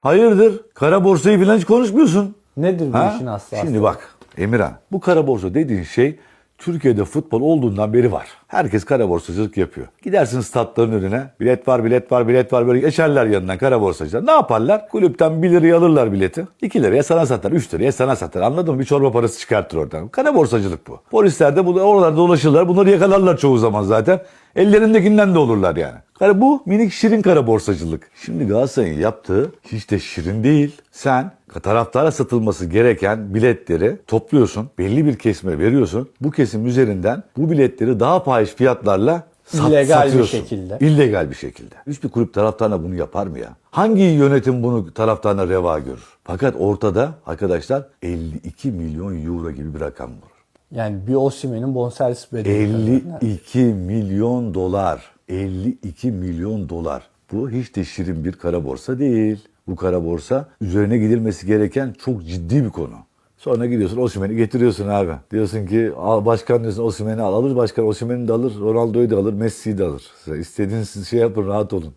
Hayırdır? Kara borsayı falan hiç konuşmuyorsun. Nedir bu Ha? işin aslı? Şimdi bak Emirhan bu kara borsa dediğin şey Türkiye'de futbol olduğundan beri var. Herkes kara borsacılık yapıyor. Gidersin statların önüne bilet var bilet var bilet var böyle geçerler yanından kara borsacılar. Ne yaparlar? Kulüpten 1 liraya alırlar bileti. 2 liraya sana satar 3 liraya sana satar anladın mı? Bir çorba parası çıkartır oradan. Kara borsacılık bu. Polisler de bu, oralarda dolaşırlar bunları yakalarlar çoğu zaman zaten. Ellerindekinden de olurlar yani. Kara bu minik şirin kara borsacılık. Şimdi Galatasaray'ın yaptığı hiç de şirin değil. Sen taraftara satılması gereken biletleri topluyorsun. Belli bir kesime veriyorsun. Bu kesim üzerinden bu biletleri daha fahiş fiyatlarla sat, İllegal bir satıyorsun. şekilde. İllegal bir şekilde. Hiçbir kulüp taraftarına bunu yapar mı ya? Hangi yönetim bunu taraftarına reva görür? Fakat ortada arkadaşlar 52 milyon euro gibi bir rakam var. Yani bir Osimhen'in bonservis bedeli. 52 milyon dolar. 52 milyon dolar. Bu hiç de şirin bir kara borsa değil. Bu kara borsa üzerine gidilmesi gereken çok ciddi bir konu. Sonra gidiyorsun Osimhen'i getiriyorsun abi. Diyorsun ki al başkan diyorsun Osimhen'i al. Alır başkan Osimhen'i de alır. Ronaldo'yu da alır. Messi'yi de alır. İstediğiniz şey yapın rahat olun.